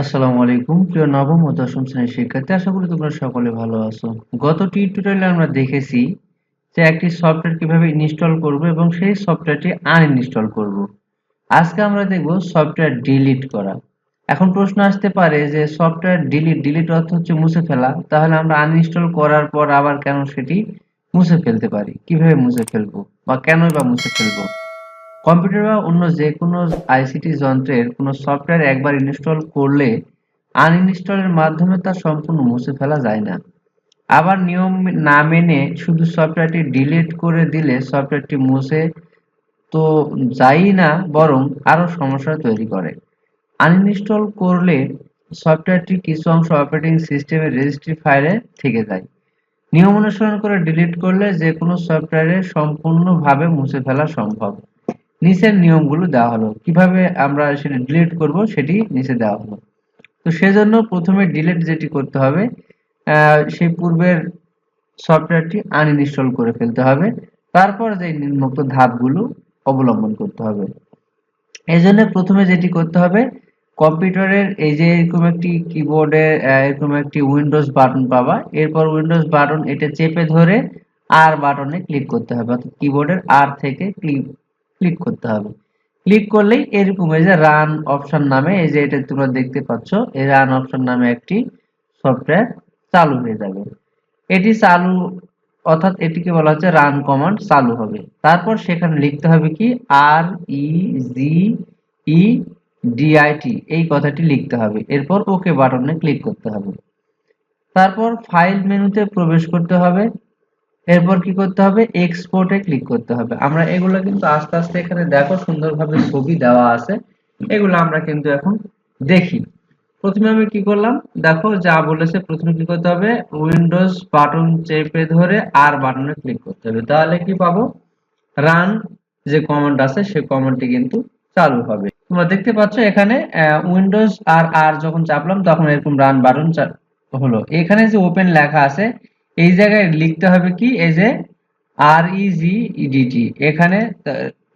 আসসালামু আলাইকুম। প্রিয় নবম ও দশম শ্রেণির শিক্ষার্থী, আশা করি তোমরা সকলে ভালো আছো। গত টিউটোরিয়ালে আমরা দেখেছি যে একটি সফটওয়্যার কীভাবে ইনস্টল করব এবং সেই সফটওয়্যারটি আনইনস্টল করব। আজকে আমরা দেখব সফটওয়্যার ডিলিট করা। এখন প্রশ্ন আসতে পারে যে সফটওয়্যার ডিলিট ডিলিট অর্থ হচ্ছে মুছে ফেলা। তাহলে আমরা আনইনস্টল করার পর আবার কেন সেটি মুছে ফেলতে পারি? কীভাবে মুছে ফেলব বা কেনই বা মুছে ফেলব? কম্পিউটার বা অন্য যে কোনো আইসিটি যন্ত্রের কোনো সফটওয়্যার একবার ইনস্টল করলে আনইনস্টলের মাধ্যমে তা সম্পূর্ণ মুছে ফেলা যায় না। আবার নিয়ম না মেনে শুধু সফটওয়্যারটি ডিলিট করে দিলে সফটওয়্যারটি মুছে তো যায়ই না, বরং আরও সমস্যা তৈরি করে। আনইনস্টল করলে সফটওয়্যারটির কিছু অংশ অপারেটিং সিস্টেমের রেজিস্ট্রি ফাইলে থেকে যায়। নিয়ম অনুসরণ করে ডিলিট করলে যে কোনো সফটওয়্যারে সম্পূর্ণভাবে মুছে ফেলা সম্ভব। নিচের নিয়মগুলো দেওয়া হলো। কীভাবে আমরা সেটা ডিলিট করব সেটি নিচে দেওয়া হলো। তো সেজন্য প্রথমে ডিলিট যেটি করতে হবে সেই পূর্বের সফটওয়্যারটি আনইনস্টল করে ফেলতে হবে। তারপর যে নিম্নোক্ত ধাপগুলো অবলম্বন করতে হবে। এই জন্য প্রথমে যেটি করতে হবে, কম্পিউটারের এই যে এরকম একটি কিবোর্ডে এরকম একটি উইন্ডোজ বাটন পাবা। এরপর উইন্ডোজ বাটন এটা চেপে ধরে আর বাটনে ক্লিক করতে হবে। অর্থাৎ কিবোর্ডের আর থেকে ক্লিক ক্লিক করতে হবে। ক্লিক করলেই এরকম এই যে রান অপশন নামে, এই যে এটা তোমরা দেখতে পাচ্ছ, এই রান অপশন নামে একটি সফটওয়্যার চালু হয়ে যাবে। এটি চালু, অর্থাৎ এটিকে বলা হচ্ছে রান কমান্ড চালু হবে। তারপর সেখানে লিখতে হবে কি? আর ই জি ই ডিআইটি এই কথাটি লিখতে হবে। এরপর ওকে বাটনে ক্লিক করতে হবে। তারপর ফাইল মেনুতে প্রবেশ করতে হবে। এরপর কি করতে হবে? এক্সপোর্টে ক্লিক করতে হবে। আমরা এগুলো কিন্তু আস্তে আস্তে এখানে দেখো সুন্দরভাবে ছবি দেওয়া আছে। এগুলো আমরা কিন্তু এখন দেখি। প্রথমে আমি কি করলাম? দেখো যা বলেছে, প্রথমে কি করতে হবে? উইন্ডোজ বাটন চেপে ধরে আর বাটনে ক্লিক করতে হবে। তাহলে কি পাবো? রান যে কমান্ড আছে সেই কমান্ডটি কিন্তু চালু হবে। তোমরা দেখতে পাচ্ছ এখানে উইন্ডোজ আর আর যখন চাপলাম, তখন এরকম রান বাটন হলো। এখানে যে ওপেন লেখা আছে এই জায়গায় লিখতে হবে কি? এই যে আর ইজি ইডিটি এখানে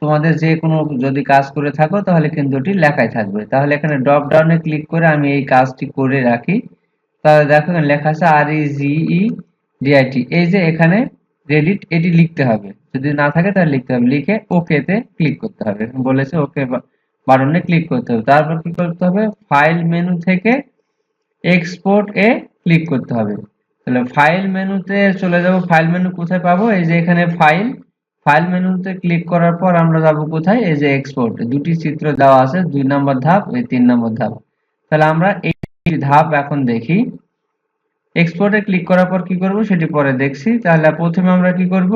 তোমাদের যে কোনো যদি কাজ করে থাকো, তাহলে কিন্তু ওটি লেখাই থাকবে। তাহলে এখানে ড্রপ ডাউনে ক্লিক করে আমি এই কাজটি করে রাখি। তাহলে দেখো লেখা আছে আর ইজি ই ডিআইটি এই যে এখানে রেডিট এটি লিখতে হবে। যদি না থাকে তাহলে লিখতে হবে। লিখে ওকে তে ক্লিক করতে হবে। বলেছে ওকে বাটনে ক্লিক করতে হবে। তারপর কি করতে হবে? ফাইল মেনু থেকে এক্সপোর্ট এ ক্লিক করতে হবে। তাহলে ফাইল মেনুতে চলে যাব। ফাইল মেনু কোথায় পাবো? এই যে এখানে ফাইল ফাইল মেনুতে ক্লিক করার পর আমরা যাব কোথায়? এই যে এক্সপোর্ট দুটি চিত্র দেওয়া আছে, দুই নম্বর ধাপ, এই তিন নম্বর ধাপ। তাহলে আমরা এই ধাপ এখন দেখি। এক্সপোর্টে ক্লিক করার পর কি করব? সেটি পরে দেখছি। তাহলে প্রথমে আমরা কি করব?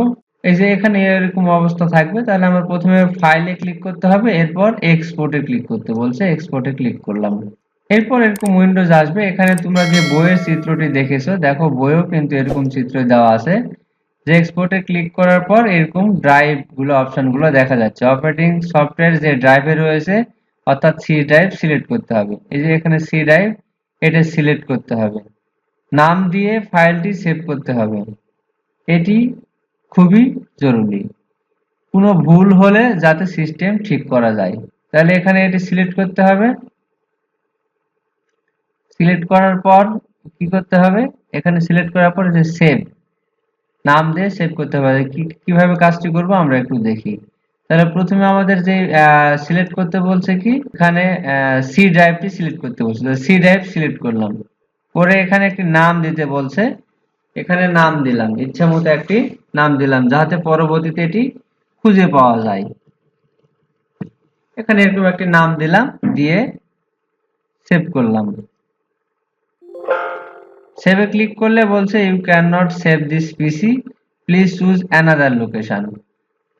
এই যে এখানে এরকম অবস্থা থাকবে। তাহলে আমরা প্রথমে ফাইলে ক্লিক করতে হবে। এরপর এক্সপোর্টে ক্লিক করতে। বলছে এক্সপোর্টে ক্লিক করলাম। এরপর এরকম উইন্ডোজ আসবে, এখানে তোমরা যে বইয়ের চিত্রটি দেখেছ, দেখো বইও কিন্তু এরকম চিত্র দেওয়া আছে। যে এক্সপোর্টে ক্লিক করার পর এরকম ড্রাইভগুলো অপশনগুলো দেখা যাচ্ছে। অপারেটিং সফটওয়্যার যে ড্রাইভে রয়েছে, অর্থাৎ সি ড্রাইভ সিলেক্ট করতে হবে। এই যে এখানে সি ড্রাইভ এটা সিলেক্ট করতে হবে। নাম দিয়ে ফাইলটি সেভ করতে হবে। এটি খুবই জরুরি। কোনো ভুল হলে যাতে সিস্টেম ঠিক করা যায়। তাহলে এখানে এটি সিলেক্ট করতে হবে। সিলেক্ট করার পর কি করতে হবে? এখানে সিলেক্ট করার পর যে সেভ নাম দিয়ে সেভ করতে হবে। কীভাবে কাজটি করব আমরা একটু দেখি। তাহলে প্রথমে আমাদের যে সিলেক্ট করতে বলছে কি? এখানে সি ড্রাইভটি সিলেক্ট করতে বলছে। সি ড্রাইভ সিলেক্ট করলাম। পরে এখানে একটি নাম দিতে বলছে। এখানে নাম দিলাম। ইচ্ছা মতো একটি নাম দিলাম, যাতে পরবর্তীতে এটি খুঁজে পাওয়া যায়। এখানে এরকম একটি নাম দিলাম, দিয়ে সেভ করলাম। সেভে ক্লিক করলে বলছে you can not save this PC please choose another location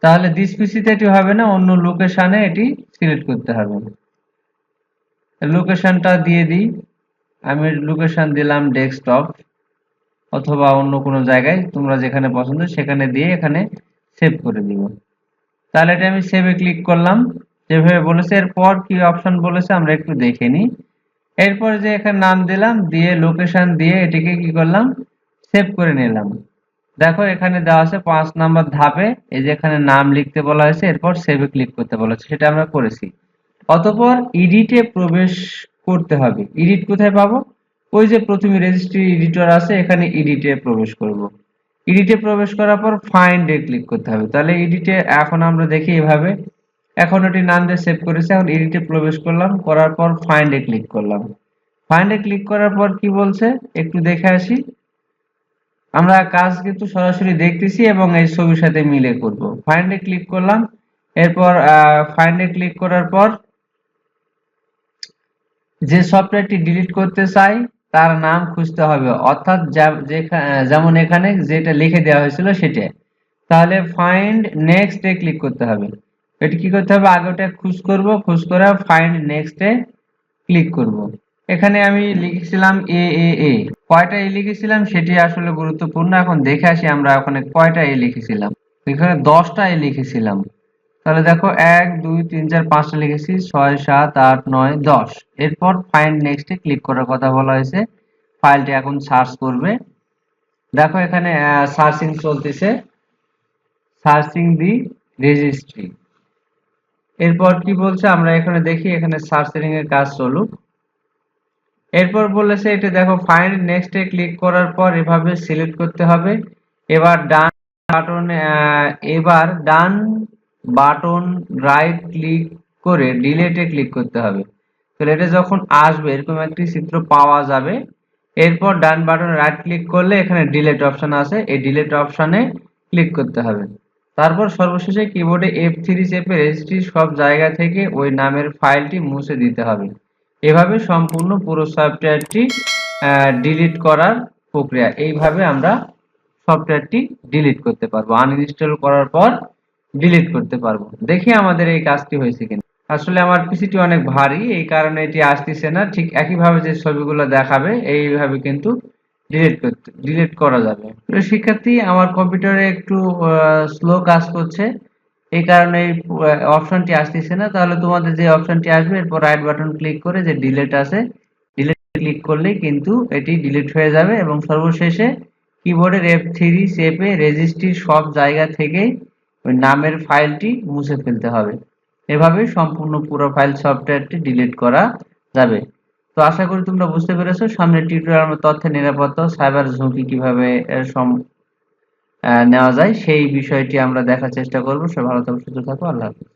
তাহলে দিস পিসিতে এটি হবে না, অন্য লোকেশানে এটি সিলেক্ট করতে হবে। লোকেশনটা দিয়ে দিই। আমি লোকেশন দিলাম ডেস্কটপ অথবা অন্য কোনো জায়গায়, তোমরা যেখানে পছন্দ সেখানে দিয়ে এখানে সেভ করে দিব তাহলে এটা আমি সেভে ক্লিক করলাম। যেভাবে বলেছে, এরপর কি অপশন বলেছে আমরা একটু দেখে নিই। এরপর যে এখানে নাম দিলাম, দিয়ে লোকেশন দিয়ে এটিকে কি করলাম? সেভ করে নিলাম। দেখো, এখানে দেওয়া আছে পাঁচ নাম্বার ধাপে, এই যে এখানে নাম লিখতে বলা হয়েছে, এরপর সেভে ক্লিক করতে বলা হয়েছে, সেটা আমরা করেছি। অতপর ইডিটে প্রবেশ করতে হবে। এডিট কোথায় পাবো? ওই যে প্রথমে রেজিস্ট্রি এডিটর আছে, এখানে এডিটে প্রবেশ করব। এডিটে প্রবেশ করার পর ফাইন্ড ক্লিক করতে হবে। তাহলে এডিটে এখন আমরা দেখি এভাবে এখন ওটি নাম দিয়ে সেভ করেছে, এখন এডিটে প্রবেশ করলাম, করার পর ফাইন্ডে ক্লিক করলাম। ফাইন্ড ক্লিক করার পর কি বলছে? একটু দেখে আসি। আমরা কাজ কিন্তু সরাসরি দেখতেছি এবং এই ছবির সাথে মিলে করব। ফাইন্ড ক্লিক করলাম, এরপর ফাইন্ড ক্লিক করার পর যে সফটওয়্যারটি ডিলিট করতে চাই, তার নাম খুঁজতে হবে। অর্থাৎ যেমন এখানে যেটা লিখে দেওয়া হয়েছিল সেটা। তাহলে ফাইন্ড নেক্সট ক্লিক করতে হবে। এটি কি করতে হবে? আগে ওটা খুঁজ করব খুঁজ করে ফাইন্ড নেক্সট ক্লিক করব। এখানে আমি লিখেছিলাম এ এ এ কয়টা এ লিখেছিলাম? সেটি আসলে গুরুত্বপূর্ণ। এখন দেখে আসি আমরা ওখানে কয়টা এ লিখেছিলাম। এখানে দশটা এ লিখেছিলাম। তাহলে দেখো, এক, দুই, তিন, চার, পাঁচটা লিখেছি। ছয়, সাত, আট, নয়, দশ। এরপর ফাইন্ড নেক্সটে ক্লিক করার কথা বলা হয়েছে। ফাইলটি এখন সার্চ করবে। দেখো এখানে সার্চিং চলতেছে। সার্চিং দি রেজিস্ট্রি এরপর কি বলছে? আমরা এখানে দেখি, এখানে সার্চিং এর কাজ চলুক। এরপর বলেছে, এটা দেখো ফাইন্ড নেক্সটে ক্লিক করার পর এভাবে সিলেক্ট করতে হবে। এবার ডান বাটন এবার ডান বাটন রাইট ক্লিক করে ডিলেটে ক্লিক করতে হবে। তাহলে এটা যখন আসবে, এরকম একটি চিত্র পাওয়া যাবে। এরপর ডান বাটন রাইট ক্লিক করলে এখানে ডিলেট অপশন আছে। এই ডিলেট অপশনে ক্লিক করতে হবে। তারপর সর্বশেষে কিবোর্ডে এফ থ্রি চেপে রেজিস্ট্রি সব জায়গা থেকে ওই নামের ফাইলটি মুছে দিতে হবে। এভাবে সম্পূর্ণ পুরো সফটওয়্যারটি ডিলিট করার প্রক্রিয়া। এইভাবে আমরা সফটওয়্যারটি ডিলিট করতে পারব। আনইনস্টল করার পর ডিলিট করতে পারব। দেখি আমাদের এই কাজটি হয়েছে কিনা। আসলে আমার পিসিটি অনেক ভারী, এই কারণে এটি আসতেছে না। ঠিক একইভাবে যে ছবিগুলো দেখাবে, এইভাবে কিন্তু ডিলিট করতে ডিলিট করা যাবে। তো শিক্ষার্থী, আমার কম্পিউটারে একটু স্লো কাজ করছে। এই কারণে এই অপশনটি আসতেছে না। তাহলে তোমাদের যে অপশনটি আসবে, এরপর রাইট বাটন ক্লিক করে যে ডিলিট আছে ডিলিট ক্লিক করলেই কিন্তু এটি ডিলিট হয়ে যাবে এবং সর্বশেষে কিবোর্ডের এফ থ্রি চেপে রেজিস্ট্রির সব জায়গা থেকে ওই নামের ফাইলটি মুছে ফেলতে হবে। এভাবে সম্পূর্ণ পুরো ফাইল সফটওয়্যারটি ডিলিট করা যাবে। তো আশা করি তোমরা বুঝতে পেরেছ। সামনে টিউটোরিয়াল আমরা তথ্যের নিরাপত্তা সাইবার ঝুঁকি কীভাবে নেওয়া যায় সেই বিষয়টি আমরা দেখার চেষ্টা করব। সে ভালো থাকো, সুস্থ থাকো, আল্লাহ হাফিজ।